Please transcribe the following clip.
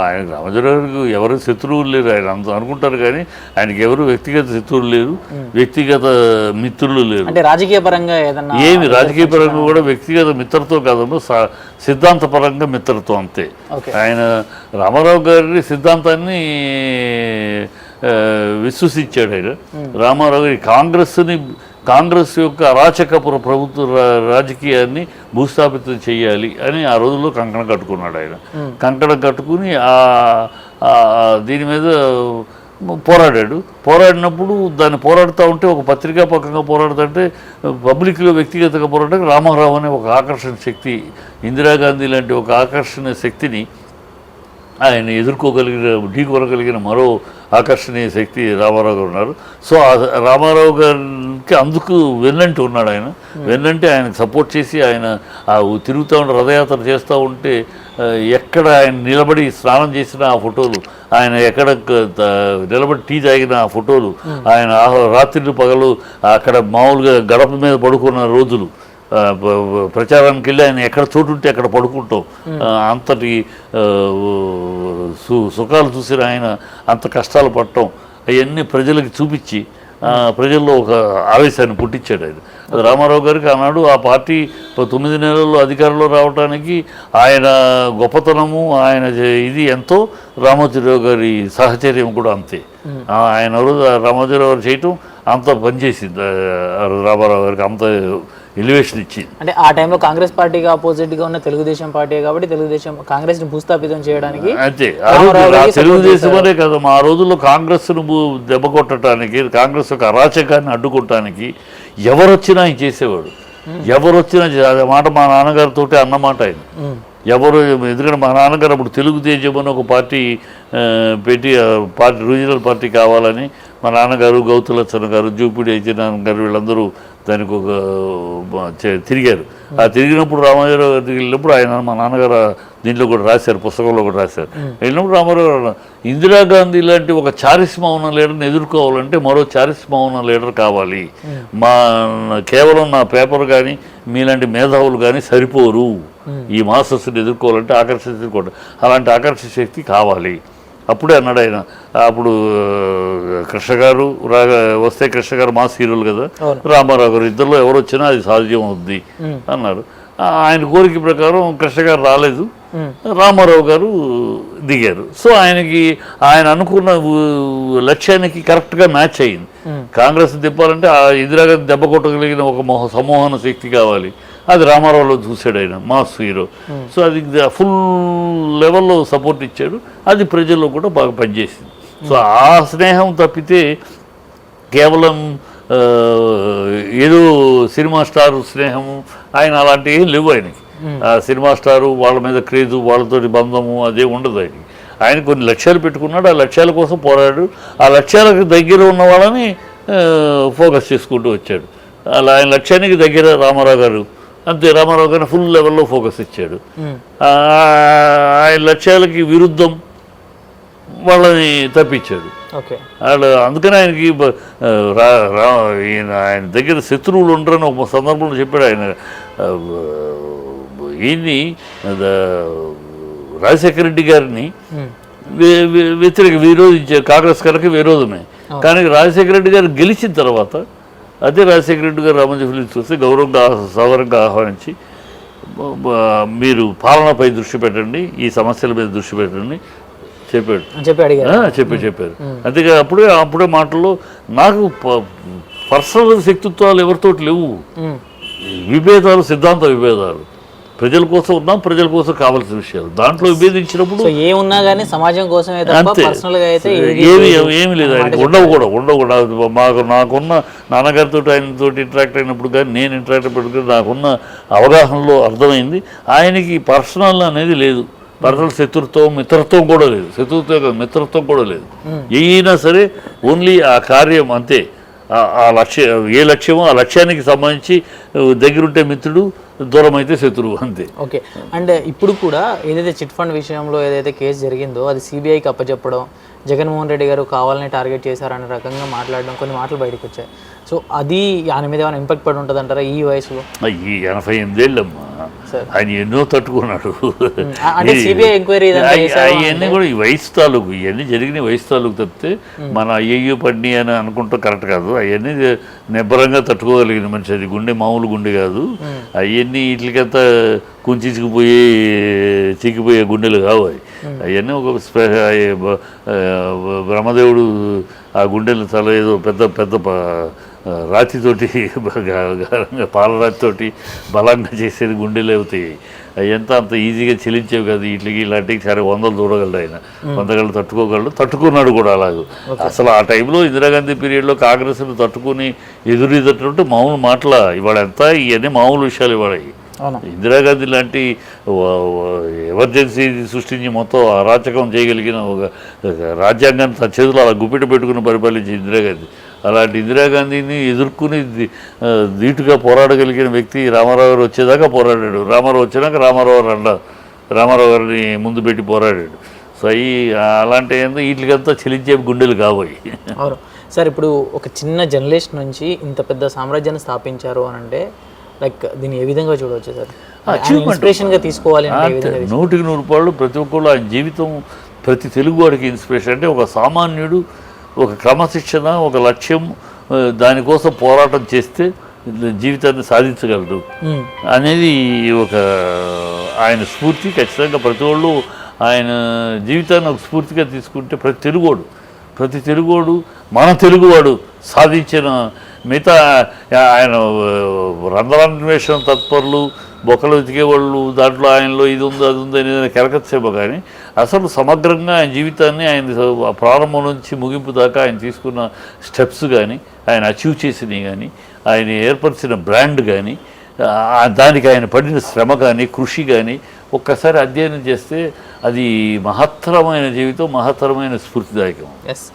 ఆయన రామచంద్రరావుకి ఎవరు శత్రువులు లేరు. ఆయన అంత అనుకుంటారు కానీ ఆయనకి ఎవరు వ్యక్తిగత శత్రువులు లేరు. వ్యక్తిగత మిత్రులు లేరు. అంటే రాజకీయ పరంగా ఏదన్నా ఏమి రాజకీయ పరంగా కూడా వ్యక్తిగత మిత్రత్వం కాదమ్మా. సా- సిద్ధాంతపరంగా మిత్రత్వం అంతే. ఆయన రామారావు గారి సిద్ధాంతాన్ని విశ్వసించాడు ఆయన. రామారావు గారి కాంగ్రెస్ని కాంగ్రెస్ యొక్క అరాచకపుర ప్రభుత్వ రాజకీయాన్ని భూస్థాపితం చేయాలి అని ఆ రోజుల్లో కంకణం కట్టుకున్నాడు ఆయన. కంకణం కట్టుకుని దీని మీద పోరాడాడు. పోరాడినప్పుడు దాన్ని పోరాడుతూ ఉంటే ఒక పత్రికా పక్కగా పోరాడుతుంటే పబ్లిక్లో వ్యక్తిగతంగా పోరాడడానికి రామారావు అనే ఒక ఆకర్షణ శక్తి ఇందిరాగాంధీ లాంటి ఒక ఆకర్షణ శక్తిని ఆయన ఎదుర్కోగలిగిన ఢీకొనగలిగిన మరో ఆకర్షణీయ శక్తి రామారావు గారు ఉన్నారు సో ఆ రామారావు గారికి అందుకు వెన్నంటి ఉన్నాడు ఆయన. వెన్నంటి ఆయనకు సపోర్ట్ చేసి ఆయన ఆ తిరుగుతూ ఉంటే రథయాత్ర చేస్తూ ఉంటే ఎక్కడ ఆయన నిలబడి స్నానం చేసిన ఆ ఫోటోలు ఆయన ఎక్కడ నిలబడి టీ తాగిన ఆ ఫోటోలు ఆయన ఆ రాత్రి పగలు అక్కడ మామూలుగా గడప మీద పడుకున్న రోజులు ప్రచారానికి వెళ్ళి ఆయన ఎక్కడ చోటు ఉంటే అక్కడ పడుకుంటాం. అంతటి సుఖాలు చూసిన ఆయన అంత కష్టాలు పడటం అవన్నీ ప్రజలకు చూపించి ప్రజల్లో ఒక ఆవేశాన్ని పుట్టించాడు ఆయన. అది రామారావు గారికి ఆనాడు ఆ పార్టీ తొమ్మిది నెలల్లో అధికారంలో రావడానికి ఆయన గొప్పతనము ఆయన ఇది ఎంతో రామోజీరావు గారి సాహచర్యం కూడా అంతే. ఆయన ఎవరు రామోజీరావు గారు చేయటం అంత పనిచేసింది రామారావు గారికి అంత ఎలివేషన్ ఇచ్చింది. అంటే ఆ టైంలో కాంగ్రెస్ పార్టీకి ఆపోజిట్గా ఉన్న తెలుగుదేశం పార్టీ కాబట్టి తెలుగుదేశం కాంగ్రెస్ని భూస్థాపితం చేయడానికి అంతే. ఆ రోజు ఆ తెలుగుదేశం అనే కదా మా రోజుల్లో కాంగ్రెస్ను బు- దెబ్బ కొట్టడానికి కాంగ్రెస్ యొక్క అరాచకాన్ని అడ్డుకోవటానికి ఎవరు వచ్చినా ఆయన చేసేవాడు. ఎవరు వచ్చినా చే- అదే మాట మా నాన్నగారితో అన్నమాట ఆయన. ఎవరు ఎందుకంటే మా నాన్నగారు అప్పుడు తెలుగుదేశం అని ఒక పార్టీ పెట్టి పార్టీ రీజనల్ పార్టీ కావాలని మా నాన్నగారు గౌతులచ్చన్న గారు జూపిడి అచ్చెన్నారాయణ గారు వీళ్ళందరూ దానికి ఒక తిరిగారు. ఆ తిరిగినప్పుడు రామారావు గారికి వెళ్ళినప్పుడు ఆయన మా నాన్నగారు దీంట్లో కూడా రాశారు పుస్తకంలో కూడా రాశారు. వెళ్ళినప్పుడు రామారావు గారు ఇందిరాగాంధీ లాంటి ఒక చారిస్మా ఉన్న లీడర్ని ఎదుర్కోవాలంటే మరో చారిస్మా ఉన్న లీడర్ కావాలి. మా కేవలం నా పేపర్ కానీ మీలాంటి మేధావులు కానీ సరిపోరు. ఈ మాస్టర్స్ని ఎదుర్కోవాలంటే ఆకర్షణ అలాంటి ఆకర్షణ శక్తి కావాలి. అప్పుడే అన్నాడు ఆయన అప్పుడు కృష్ణ గారు రాగా వస్తే కృష్ణ గారు మాస్ హీరోలు కదా. రామారావు గారు ఇద్దరిలో ఎవరు వచ్చినా అది సాధ్యం అవుద్ది అన్నారు. ఆయన కోరిక ప్రకారం కృష్ణ గారు రాలేదు రామారావు గారు దిగారు. సో ఆయనకి ఆయన అనుకున్న లక్ష్యానికి కరెక్ట్గా మ్యాచ్ అయింది. కాంగ్రెస్ తిప్పాలంటే ఆ ఇందిరాగాంధీ దెబ్బ కొట్టగలిగిన ఒక మొహ సమూహన శక్తి కావాలి. అది రామారావులో చూశాడు ఆయన మాస్ హీరో సో అది ఫుల్ లెవెల్లో సపోర్ట్ ఇచ్చాడు. అది ప్రజల్లో కూడా బాగా పనిచేసింది. సో ఆ స్నేహం తప్పితే కేవలం ఏదో సినిమా స్టార్ స్నేహము ఆయన అలాంటివి లేవు ఆయనకి. ఆ సినిమా స్టారు వాళ్ళ మీద క్రేజు వాళ్ళతోటి బంధము అదే ఉండదు ఆయనకి. ఆయన కొన్ని లక్ష్యాలు పెట్టుకున్నాడు ఆ లక్ష్యాల కోసం పోరాడు ఆ లక్ష్యాలకు దగ్గర ఉన్న వాళ్ళని ఫోకస్ చేసుకుంటూ వచ్చాడు. అలా ఆయన లక్ష్యానికి దగ్గర రామారావు గారు అంతే రామారావు గారిని ఫుల్ లెవెల్లో ఫోకస్ ఇచ్చాడు. ఆయన లక్ష్యాలకి విరుద్ధం వాళ్ళని తప్పించాడు. వాళ్ళు అందుకని ఆయనకి ఈయన ఆయన దగ్గర శత్రువులు ఉండరని ఒక సందర్భంలో చెప్పాడు ఆయన. ఈయన్ని రాజశేఖర రెడ్డి గారిని వ్యతిరేక విరోధించారు కాంగ్రెస్ కనుక విరోధమే. కానీ రాజశేఖర రెడ్డి గారు గెలిచిన తర్వాత అదే రాజశేఖర రెడ్డి గారు రామజీ చూస్తే గౌరవంగా సౌకర్యంగా ఆహ్వానించి మీరు పాలనపై దృష్టి పెట్టండి ఈ సమస్యల మీద దృష్టి పెట్టండి చెప్పాడు. చెప్పి చెప్పారు. అంతేగా అప్పుడే అప్పుడే మాటల్లో నాకు పర్సనల్ శక్తిత్వాలు ఎవరితోటి లేవు. విభేదాలు సిద్ధాంత విభేదాలు. ప్రజల కోసం ఉన్నాం ప్రజల కోసం కావాల్సిన విషయాలు. దాంట్లో విభేదించినప్పుడు సో ఏ ఉన్నా కానీ సమాజం అంతే. ఏది ఏమి లేదు. ఏమి లేదు ఆయనకి. ఉండవు కూడా ఉండవు కూడా. మాకు నాకున్న నాన్నగారితో ఆయనతో ఇంటరాక్ట్ అయినప్పుడు కానీ నేను ఇంటరాక్ట్ అయినప్పుడు కానీ నాకున్న అవగాహనలో అర్థమైంది. ఆయనకి పర్సనల్ అనేది లేదు. పర్సనల్ శత్రుత్వం మిత్రత్వం కూడా లేదు. శత్రుత్వం కాదు, మిత్రత్వం కూడా లేదు. అయినా సరే ఓన్లీ ఆ కార్యం అంతే. ఆ లక్ష్య ఏ లక్ష్యమో ఆ లక్ష్యానికి సంబంధించి దగ్గరుంటే మిత్రుడు దూరం అయితే శత్రువు అంతే. ఓకే. అండ్ ఇప్పుడు కూడా ఏదైతే చిట్ ఫండ్ విషయంలో ఏదైతే కేసు జరిగిందో అది సిబిఐకి అప్పచెప్పడం జగన్మోహన్ రెడ్డి గారు కావాలని టార్గెట్ చేశారనే రకంగా మాట్లాడడం కొన్ని మాటలు బయటకు వచ్చాయి. సో అది ఆయన మీద ఏమైనా ఇంపాక్ట్ పడి ఉంటుంది అంటారా ఈ వయసులో? ఈ ఎనభై ఎనిమిదేళ్ళమ్మా. ఆయన ఎన్నో తట్టుకున్నాడు. అవన్నీ కూడా ఈ వయసు తాలూకు ఇవన్నీ జరిగిన వయసు తాలూకు తప్పితే మన అయ్యయ్యో పడిని అని అనుకుంటాం కరెక్ట్ కాదు. అవన్నీ నిబ్బరంగా తట్టుకోగలిగిన మనిషి అది గుండె మామూలు గుండె కాదు. అవన్నీ వీటికంతా కుంచుకుపోయి చిక్కిపోయే గుండెలు కావు అవి. అవన్నీ ఒక బ్రహ్మదేవుడు ఆ గుండెలు తల ఏదో పెద్ద పెద్ద రాతితోటి పాలరాతితోటి బలంగా చేసేది గుండెలు అవుతాయి. అవి ఎంత అంత ఈజీగా చెలించేవి కాదు. వీటికి ఇలాంటివి సరే వందలు చూడగలడు ఆయన. వందగళ్ళు తట్టుకోగలడు. తట్టుకున్నాడు కూడా అలాగూ. అసలు ఆ టైంలో ఇందిరాగాంధీ పీరియడ్లో కాంగ్రెస్ను తట్టుకుని ఎదురు ఎదురుంటే మామూలు మాటల ఇవాళ ఎంత ఇవన్నీ మామూలు విషయాలు ఇవాళ. ఇందిరాగాంధీ లాంటి ఎమర్జెన్సీ సృష్టించి మొత్తం అరాచకం చేయగలిగిన ఒక ఒక రాజ్యాంగాన్ని తన చేతిలో అలా గుప్పిట పెట్టుకుని పరిపాలించి ఇందిరాగాంధీ. అలాంటి ఇందిరాగాంధీని ఎదుర్కొని ధీటుగా పోరాడగలిగిన వ్యక్తి రామారావు గారు వచ్చేదాకా పోరాడాడు. రామారావు వచ్చినాక రామారావు గారు అండ రామారావు గారిని ముందు పెట్టి పోరాడాడు. సో అవి అలాంటి ఏందో వీటికంతా చెలించే గుండెలు కాబోయి. అవును. సార్ ఇప్పుడు ఒక చిన్న జర్నలిస్ట్ నుంచి ఇంత పెద్ద సామ్రాజ్యాన్ని స్థాపించారు అని అంటే లైక్ దీన్ని ఏ విధంగా చూడవచ్చు సార్? ఇన్స్పిరేషన్గా తీసుకోవాలి? నూటికి నూరు రూపాయలు ప్రతి ఒక్కళ్ళు ఆయన జీవితం ప్రతి తెలుగువాడికి ఇన్స్పిరేషన్ అంటే ఒక సామాన్యుడు ఒక క్రమశిక్షణ ఒక లక్ష్యం దానికోసం పోరాటం చేస్తే జీవితాన్ని సాధించగలడు. అనేది ఒక ఆయన స్ఫూర్తి ఖచ్చితంగా ప్రతి వాళ్ళు ఆయన జీవితాన్ని ఒక స్ఫూర్తిగా తీసుకుంటే ప్రతి తెలుగోడు ప్రతి తెలుగోడు మన తెలుగువాడు సాధించిన మిగతా ఆయన రంధ్రాన్వేషణ తత్పరులు బొక్కలు వెతికేవాళ్ళు దాంట్లో ఆయనలో ఇది ఉంది అది ఉంది అనేది కెరకచ్చేమో కానీ అసలు సమగ్రంగా ఆయన జీవితాన్ని ఆయన ప్రారంభం నుంచి ముగింపు దాకా ఆయన తీసుకున్న స్టెప్స్ కానీ ఆయన అచీవ్ చేసినవి కానీ ఆయన ఏర్పరిచిన బ్రాండ్ కానీ దానికి ఆయన పడిన శ్రమ కానీ కృషి కానీ ఒక్కసారి అధ్యయనం చేస్తే అది మహత్తరమైన జీవితం మహత్తరమైన స్ఫూర్తిదాయకం. ఎస్